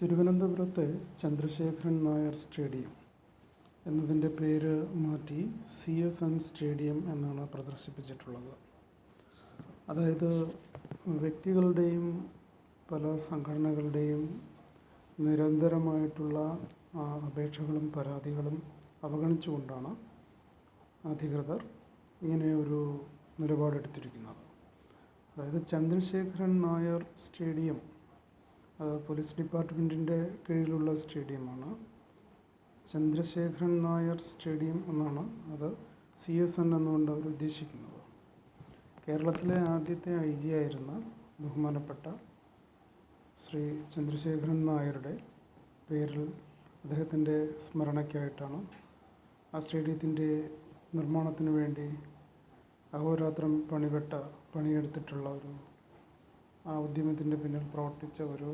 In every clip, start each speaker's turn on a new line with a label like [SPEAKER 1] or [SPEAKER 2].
[SPEAKER 1] തിരുവനന്തപുരത്തെ ചന്ദ്രശേഖരൻ നായർ സ്റ്റേഡിയം എന്നതിന്റെ പേര് മാറ്റി സി എസ് എൻ സ്റ്റേഡിയം എന്നാണ് പ്രദർശിപ്പിച്ചിട്ടുള്ളത്. അതായത് വ്യക്തികളുടെയും പല സംഘടനകളുടെയും നിരന്തരമായിട്ടുള്ള അപേക്ഷകളും പരാതികളും അവഗണിച്ചുകൊണ്ടാണ് അധികൃതർ ഇങ്ങനെ ഒരു നിലപാടെടുത്തിരിക്കുന്നത്. അതായത് ചന്ദ്രശേഖരൻ നായർ സ്റ്റേഡിയം പോലീസ് ഡിപ്പാർട്ട്മെന്റിന്റെ കീഴിലുള്ള സ്റ്റേഡിയമാണ്. ചന്ദ്രശേഖരൻ നായർ സ്റ്റേഡിയം എന്നാണ് അത് സി എസ് എൻ എന്നുകൊണ്ട് അവർ ഉദ്ദേശിക്കുന്നത്. കേരളത്തിലെ ആദ്യത്തെ ഐ ജി ആയിരുന്ന ബഹുമാനപ്പെട്ട ശ്രീ ചന്ദ്രശേഖരൻ നായരുടെ പേരിൽ അദ്ദേഹത്തിന്റെ സ്മരണയ്ക്കായിട്ടാണ് ആ സ്റ്റേഡിയത്തിന്റെ നിർമ്മാണത്തിന് വേണ്ടി അഹോരാത്രം പണിപെട്ട പണിയെടുത്തിട്ടുള്ള ഒരു ആ ഉദ്യമത്തിന്റെ പിന്നിൽ പ്രവർത്തിച്ച ഒരു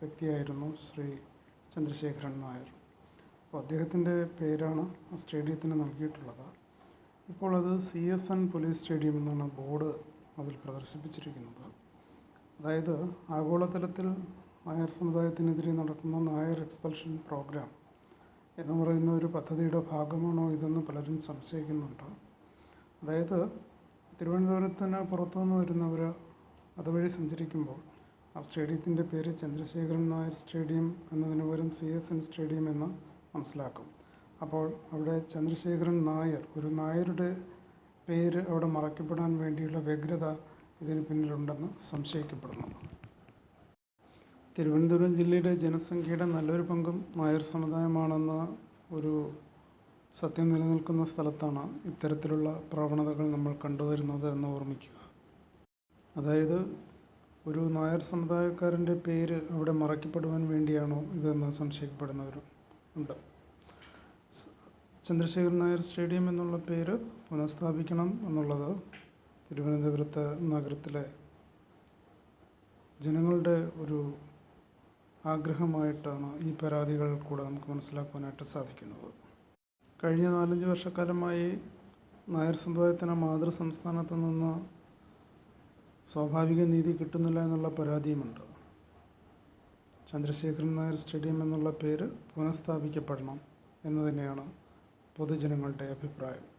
[SPEAKER 1] വ്യക്തിയായിരുന്നു ശ്രീ ചന്ദ്രശേഖരൻ നായർ. അപ്പോൾ അദ്ദേഹത്തിന്റെ പേരാണ് ആ സ്റ്റേഡിയത്തിന് നൽകിയിട്ടുള്ളത്. ഇപ്പോൾ അത് C S N police stadium എന്നാണ് ബോർഡ് അതിൽ പ്രദർശിപ്പിച്ചിരിക്കുന്നത്. അതായത് ആഗോളതലത്തിൽ നായർ സമുദായത്തിനെതിരെ നടക്കുന്ന നായർ എക്സ്പൾഷൻ പ്രോഗ്രാം എന്ന് പറയുന്ന ഒരു പദ്ധതിയുടെ ഭാഗമാണോ ഇതെന്ന് പലരും സംശയിക്കുന്നുണ്ട്. അതായത് തിരുവനന്തപുരത്തിന് പുറത്തുനിന്ന് വരുന്നവർ അതുവഴി സഞ്ചരിക്കുമ്പോൾ ആ സ്റ്റേഡിയത്തിന്റെ പേര് ചന്ദ്രശേഖരൻ നായർ സ്റ്റേഡിയം എന്നതിന് പകരം സി എസ് എൻ സ്റ്റേഡിയം എന്ന് മനസ്സിലാക്കും. അപ്പോൾ അവിടെ ചന്ദ്രശേഖരൻ നായർ ഒരു നായരുടെ പേര് അവിടെ മറയ്ക്കപ്പെടാൻ വേണ്ടിയുള്ള വ്യഗ്രത ഇതിന് പിന്നിലുണ്ടെന്ന് സംശയിക്കപ്പെടുന്നു. തിരുവനന്തപുരം ജില്ലയുടെ ജനസംഖ്യയുടെ നല്ലൊരു പങ്കും നായർ സമുദായമാണെന്ന ഒരു സത്യം നിലനിൽക്കുന്ന സ്ഥലത്താണ് ഇത്തരത്തിലുള്ള പ്രവണതകൾ നമ്മൾ കണ്ടുവരുന്നത് എന്ന് ഓർമ്മിക്കുക. അതായത് ഒരു നായർ സമുദായക്കാരന്റെ പേര് അവിടെ മറയ്ക്കപ്പെടുവാൻ വേണ്ടിയാണോ ഇതെന്ന് സംശയിക്കപ്പെടുന്നവരും ഉണ്ട്. ചന്ദ്രശേഖരൻ നായർ സ്റ്റേഡിയം എന്നുള്ള പേര് പുനഃസ്ഥാപിക്കണം എന്നുള്ളത് തിരുവനന്തപുരത്ത് നഗരത്തിലെ ജനങ്ങളുടെ ഒരു ആഗ്രഹമായിട്ടാണ് ഈ പരാതികൾ കൂടെ നമുക്ക് മനസ്സിലാക്കുവാനായിട്ട് സാധിക്കുന്നത്. കഴിഞ്ഞ നാലഞ്ച് വർഷക്കാലമായി നായർ സമുദായത്തിന് മാതൃ സംസ്ഥാനത്ത് നിന്ന് സ്വാഭാവിക നീതി കിട്ടുന്നില്ല എന്നുള്ള പരാതിയുമുണ്ട്. ചന്ദ്രശേഖരൻ നായർ സ്റ്റേഡിയം എന്നുള്ള പേര് പുനഃസ്ഥാപിക്കപ്പെടണം എന്ന് തന്നെയാണ് പൊതുജനങ്ങളുടെ അഭിപ്രായം.